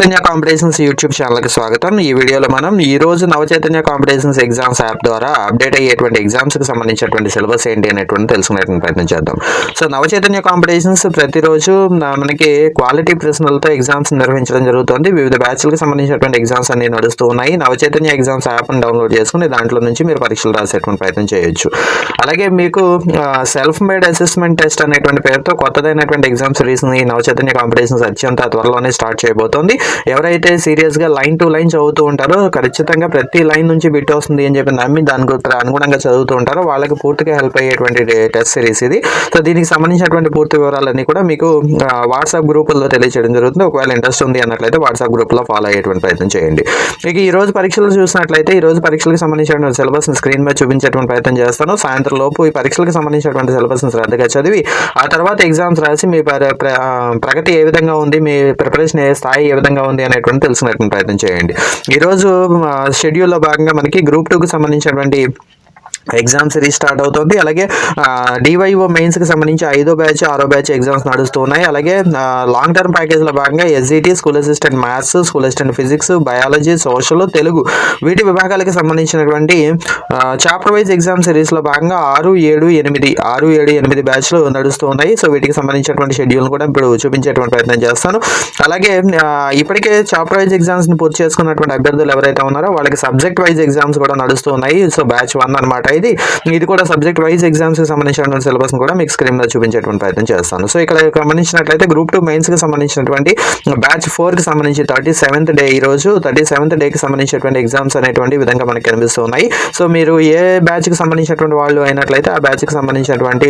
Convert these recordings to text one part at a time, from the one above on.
Chaitanya competitions YouTube ఛానల్కి స్వాగతం. ఈ వీడియోలో మనం ఈ రోజు నవచైతన్య కాంపిటీషన్స్ ఎగ్జామ్స్ యాప్ ద్వారా అప్డేట్ అయ్యేటువంటి ఎగ్జామ్స్కి సంబంధించినటువంటి సిలబస్ ఏంటి అనేటువంటి తెలుసుకునేటువంటి ప్రయత్నం చేద్దాం. సో నవచైతన్య కాంపిటీషన్స్ ప్రతిరోజు మనకి క్వాలిటీ ప్రశ్నలతో ఎగ్జామ్స్ నిర్వహించడం జరుగుతుంది. వివిధ బ్యాచ్లకు సంబంధించినటువంటి ఎగ్జామ్స్ అన్ని నడుస్తూ ఉన్నాయి. నవచైతన్య ఎగ్జామ్స్ యాప్ని డౌన్లోడ్ చేసుకుని దాంట్లో నుంచి మీరు పరీక్షలు రాసేటువంటి ప్రయత్నం చేయొచ్చు. అలాగే మీకు సెల్ఫ్ మేడ్ అసెస్మెంట్ టెస్ట్ అనేటువంటి పేరుతో కొత్తదైనటువంటి ఎగ్జామ్స్ రీసెంట్ ఈ నవచైతన్య కాంపిటీషన్స్ అత్యంత త్వరలోనే స్టార్ట్ చేయబోతోంది. ఎవరైతే సీరియస్గా లైన్ టు లైన్ చదువుతూ ఉంటారో ఖచ్చితంగా ప్రతి లైన్ నుంచి బిట్ వస్తుంది అని చెప్పి నమ్మి దాని అనుగుణంగా చదువుతూ ఉంటారో వాళ్ళకి పూర్తిగా హెల్ప్ అయ్యేటువంటి టెస్ట్ సిరీస్ ఇది. సో దీనికి సంబంధించినటువంటి పూర్తి వివరాలన్నీ కూడా మీకు వాట్సాప్ గ్రూపుల్లో తెలియజేయడం జరుగుతుంది. ఒకవేళ ఇంట్రెస్ట్ ఉంది అన్నట్లయితే వాట్సాప్ గ్రూప్లో ఫాలో అయ్యేటువంటి ప్రయత్నం చేయండి. మీకు ఈ రోజు పరీక్షలు చూసినట్లయితే ఈ రోజు పరీక్షలకు సంబంధించిన సిలబస్ స్క్రీన్ మీద చూపించేటువంటి ప్రయత్నం చేస్తాను. సాయంత్రం లోపు ఈ పరీక్షలకు సంబంధించినటువంటి సిలబస్ శ్రద్ధగా చదివి ఆ తర్వాత ఎగ్జామ్స్ రాసి మీ ప్రగతి ఏ విధంగా ఉంది మీ ప్రిపరేషన్ ఏ స్థాయి ఏ విధంగా ఉంది అనేటువంటి తెలుసుకునేటువంటి ప్రయత్నం చేయండి. ఈరోజు షెడ్యూల్లో భాగంగా మనకి గ్రూప్ టూకి సంబంధించినటువంటి ఎగ్జామ్స్ రీస్టార్ట్ అవుతుంది. అలాగే డివైఓ మెయిన్స్కి సంబంధించి ఐదో బ్యాచ్ ఆరో బ్యాచ్ ఎగ్జామ్స్ నడుస్తూ ఉన్నాయి అలాగే లాంగ్ టర్మ్ ప్యాకేజ్లో భాగంగా SGT school assistant maths school assistant physics biology social Telugu వీటి విభాగాలకు సంబంధించినటువంటి చాప్టర్ వైజ్ ఎగ్జామ్ సిరీస్లో భాగంగా ఆరు ఏడు ఎనిమిది ఆరు ఏడు ఎనిమిది బ్యాచ్లు నడుస్తూ ఉన్నాయి సో వీటికి సంబంధించినటువంటి షెడ్యూల్ కూడా ఇప్పుడు చూపించేటువంటి ప్రయత్నం చేస్తాను. అలాగే ఇప్పటికే చాప్టర్ వైజ్ ఎగ్జామ్స్ని పూర్తి చేసుకున్నటువంటి అభ్యర్థులు ఎవరైతే ఉన్నారో వాళ్ళకి సబ్జెక్ట్ వైజ్ ఎగ్జామ్స్ కూడా నడుస్తూ ఉన్నాయి సో బ్యాచ్ వన్ అనమాట ఇది ఇది కూడా సబ్జెక్ట్ వైజ్ ఎగ్జామ్స్కి సంబంధించినటువంటి సిలబస్ కూడా మీకు స్క్రీన్ మీద చూపించేటువంటి ప్రయత్నం చేస్తాను. సో ఇక్కడ గమనించినట్లయితే గ్రూప్ టూ మెయిన్స్కి సంబంధించినటువంటి బ్యాచ్ ఫోర్కి సంబంధించి థర్టీ సెవెంత్ డే ఈ రోజు థర్టీ సెవెంత్ డేకి సంబంధించినటువంటి ఎగ్జామ్స్ అనేటువంటి విధంగా మనకి కనిపిస్తున్నాయి. సో మీరు ఏ బ్యాచ్కి సంబంధించినటువంటి వాళ్ళు అయినట్లయితే ఆ బ్యాచ్కి సంబంధించినటువంటి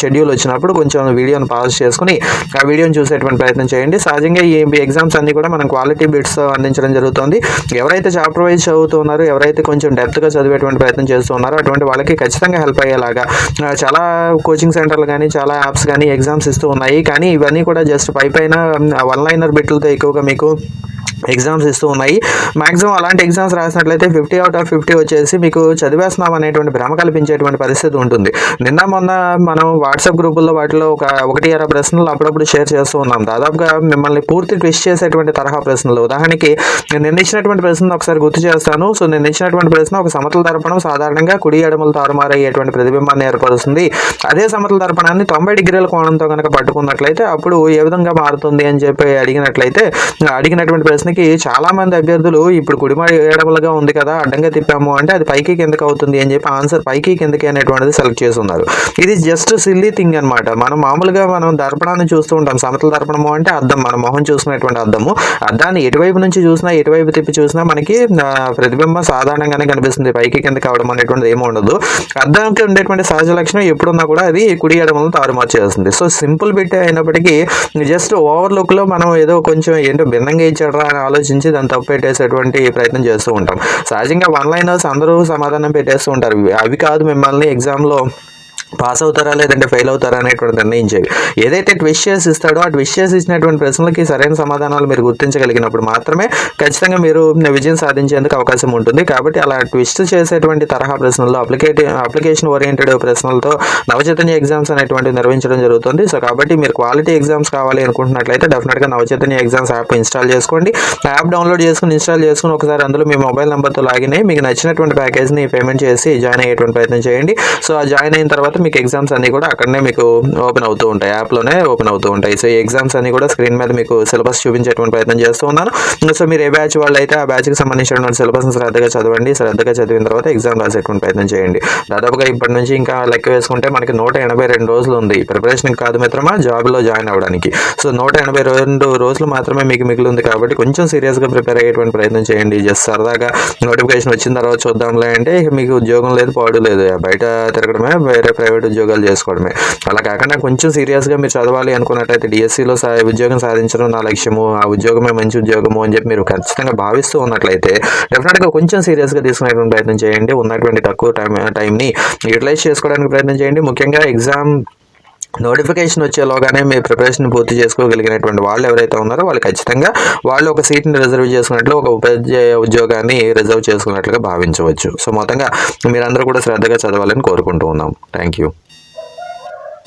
షెడ్యూల్ వచ్చినప్పుడు కొంచెం వీడియోని పాజ్ చేసుకుని ఆ వీడియోని చూసేటువంటి ప్రయత్నం చేయండి. సహజంగా ఈ ఎగ్జామ్స్ అన్ని కూడా మనం క్వాలిటీ బిట్స్ అందించడం జరుగుతుంది. ఎవరైతే చాప్టర్ వైజ్ చదువుతున్నారో ఎవరైతే కొంచెం డెప్త్గా చదివేటువంటి ప్రయత్నం చేస్తున్నారో అటువంటి వాళ్ళకి ఖచ్చితంగా హెల్ప్ అయ్యేలాగా. చాలా కోచింగ్ సెంటర్లు కానీ చాలా యాప్స్ కానీ ఎగ్జామ్స్ ఇస్తూ ఉన్నాయి. కానీ ఇవన్నీ కూడా జస్ట్ పై పైన వన్ లైనర్ బిట్లతో ఎక్కువగా మీకు ఎగ్జామ్స్ ఇస్తూ ఉన్నాయి. మాక్సిమం అలాంటి ఎగ్జామ్స్ రాసినట్లయితే ఫిఫ్టీ అవుట్ ఆఫ్ ఫిఫ్టీ వచ్చేసి మీకు చదివేస్తున్నాం అనేటువంటి భ్రమ కల్పించేటువంటి పరిస్థితి ఉంటుంది. నిన్న మొన్న మనం వాట్సాప్ గ్రూపుల్లో వాటిలో ఒక ఒకటి అర ప్రశ్నలు అప్పుడప్పుడు షేర్ చేస్తూ ఉన్నాం. దాదాపుగా మిమ్మల్ని పూర్తి ట్విస్ట్ చేసేటువంటి తరహా ప్రశ్నలు. ఉదాహరణకి నేను ఇచ్చినటువంటి ప్రశ్నను ఒకసారి గుర్తు చేస్తాను. సో నేను ఇచ్చినటువంటి ప్రశ్న ఒక సమతల దర్పణం సాధారణంగా కుడి ఎడమలు తారుమారయ్యేటువంటి ప్రతిబింబాన్ని ఏర్పరుస్తుంది. అదే సమతల దర్పణాన్ని తొంభై డిగ్రీల కోణంతో కనుక పట్టుకున్నట్లయితే అప్పుడు ఏ విధంగా మారుతుంది అని చెప్పి అడిగినట్లయితే అడిగినటువంటి ప్రశ్నకి చాలా మంది అభ్యర్థులు ఇప్పుడు కుడిమడి ఏడవలుగా ఉంది కదా అడ్డంగా తిప్పాము అంటే అది పైకి కిందకి అవుతుంది అని చెప్పి ఆన్సర్ పైకి కిందకి అనేటువంటిది సెలెక్ట్ చేసి ఉన్నారు ఇది జస్ట్ సిల్లీ థింగ్ అనమాట మనం మామూలుగా మనం దర్పణాన్ని చూస్తూ ఉంటాం. సమతల దర్పణము అంటే అద్దం మన మొహం చూసుకునేటువంటి అద్దము. అద్దాన్ని ఎటువైపు నుంచి చూసినా ఎటువైపు తిప్పి చూసినా మనకి ప్రతిబింబం సాధారణంగానే కనిపిస్తుంది. పైకి కింద కావడం అనేటువంటిది ఏమి ఉండదు. అద్దానికి ఉండేటువంటి సహజ లక్షణం ఎప్పుడున్నా కూడా అది కుడి ఎడమలను తారుమారు చేస్తుంది. సో సింపుల్ బిట్ అయినప్పటికీ జస్ట్ ఓవర్లుక్లో మనం ఏదో కొంచెం ఏంటో భిన్నంగా ఇచ్చాడరా అని ఆలోచించి దాన్ని తప్పు పెట్టేసేటువంటి ప్రయత్నం చేస్తూ ఉంటాం. సహజంగా వన్ లైనర్స్ అందరూ సమాధానం పెట్టేస్తూ ఉంటారు. అవి కాదు మిమ్మల్ని ఎగ్జామ్లో పాస్ అవుతారా లేదంటే ఫెయిల్ అవుతారా అనేటువంటి నిర్ణయించేవి. ఏదైతే ట్విస్ట్ చేసి ఇస్తాడో ఆ ట్విస్ట్ చేసి ఇచ్చినటువంటి ప్రశ్నలకి సరైన సమాధానాలు మీరు గుర్తించగలిగినప్పుడు మాత్రమే ఖచ్చితంగా మీరు విజయం సాధించేందుకు అవకాశం ఉంటుంది. కాబట్టి అలా ట్విస్ట్ చేసేటువంటి తరహా ప్రశ్నల్లో అప్లికేటి అప్లికేషన్ ఓరియంటెడ్ ప్రశ్నలతో నవచైతన్య ఎగ్జామ్స్ అనేటువంటివి నిర్వహించడం జరుగుతుంది. సో కాబట్టి మీరు క్వాలిటీ ఎగ్జామ్స్ కావాలి అనుకుంటున్నట్లయితే డెఫినెట్గా నవచైతన్య ఎగ్జామ్స్ యాప్ ఇన్స్టాల్ చేసుకోండి. యాప్ డౌన్లోడ్ చేసుకుని ఇన్స్టాల్ చేసుకుని ఒకసారి అందులో మీ మొబైల్ నెంబర్తో లాగిన్ అయ్యి మీకు నచ్చినటువంటి ప్యాకేజ్ని పేమెంట్ చేసి జాయిన్ అయ్యేటువంటి ప్రయత్నం చేయండి. సో ఆ జాయిన్ అయిన తర్వాత మీకు ఎగ్జామ్స్ అన్ని కూడా అక్కడనే మీకు ఓపెన్ అవుతూ ఉంటాయి. యాప్లోనే ఓపెన్ అవుతూ ఉంటాయి. సో ఈ ఎగ్జామ్స్ అన్ని కూడా స్క్రీన్ మీద మీకు సిలబస్ చూపించేటువంటి ప్రయత్నం చేస్తూ ఉన్నాను. సో మీరు ఏ బ్యాచ్ వాళ్ళు అయితే ఆ బ్యాచ్కి సంబంధించినటువంటి సిలబస్ని శ్రద్ధగా చదవండి శ్రద్ధగా చదివిన తర్వాత ఎగ్జామ్ రాసేటువంటి ప్రయత్నం చేయండి. దాదాపుగా ఇప్పటి నుంచి ఇంకా లెక్క వేసుకుంటే మనకి నూట ఎనభై రెండు రోజులు ఉంది. ప్రిపరేషన్ కాదు మిత్రమా జాబ్లో జాయిన్ అవ్వడానికి. సో నూట ఎనభై రెండు రోజులు మాత్రమే మీకు మిగిలింది కాబట్టి కొంచెం సీరియస్గా ప్రిపేర్ అయ్యేటువంటి ప్రయత్నం చేయండి. జస్ట్ సరదాగా నోటిఫికేషన్ వచ్చిన తర్వాత చూద్దాంలే అంటే మీకు ఉద్యోగం లేదు పాడు లేదు. బయట తిరగడమే వేరే ప్రైవేట్ ఉద్యోగాలు చేసుకోవడమే. అలా కాకుండా కొంచెం సీరియస్గా మీరు చదవాలి అనుకున్నట్టయితే డిఎస్సిలో సా ఉద్యోగం సాధించడం నా లక్ష్యము. ఆ ఉద్యోగమే మంచి ఉద్యోగము అని చెప్పి మీరు ఖచ్చితంగా భావిస్తూ ఉన్నట్లయితే డెఫినెట్గా కొంచెం సీరియస్గా తీసుకునేటువంటి ప్రయత్నం చేయండి. ఉన్నటువంటి తక్కువ టైం టైంని యూటిలైజ్ చేసుకోవడానికి ప్రయత్నం చేయండి. ముఖ్యంగా ఎగ్జామ్ నోటిఫికేషన్ వచ్చేలోగానే మీ ప్రిపరేషన్ పూర్తి చేసుకోగలిగినటువంటి వాళ్ళు ఎవరైతే ఉన్నారో వాళ్ళు ఖచ్చితంగా వాళ్ళు ఒక సీట్ని రిజర్వ్ చేసుకున్నట్లు ఒక ఉపాధ్యాయ ఉద్యోగాన్ని రిజర్వ్ చేసుకున్నట్లుగా భావించవచ్చు. సో మొత్తంగా మీరందరూ కూడా శ్రద్ధగా చదవాలని కోరుకుంటూ ఉన్నాం. Thank you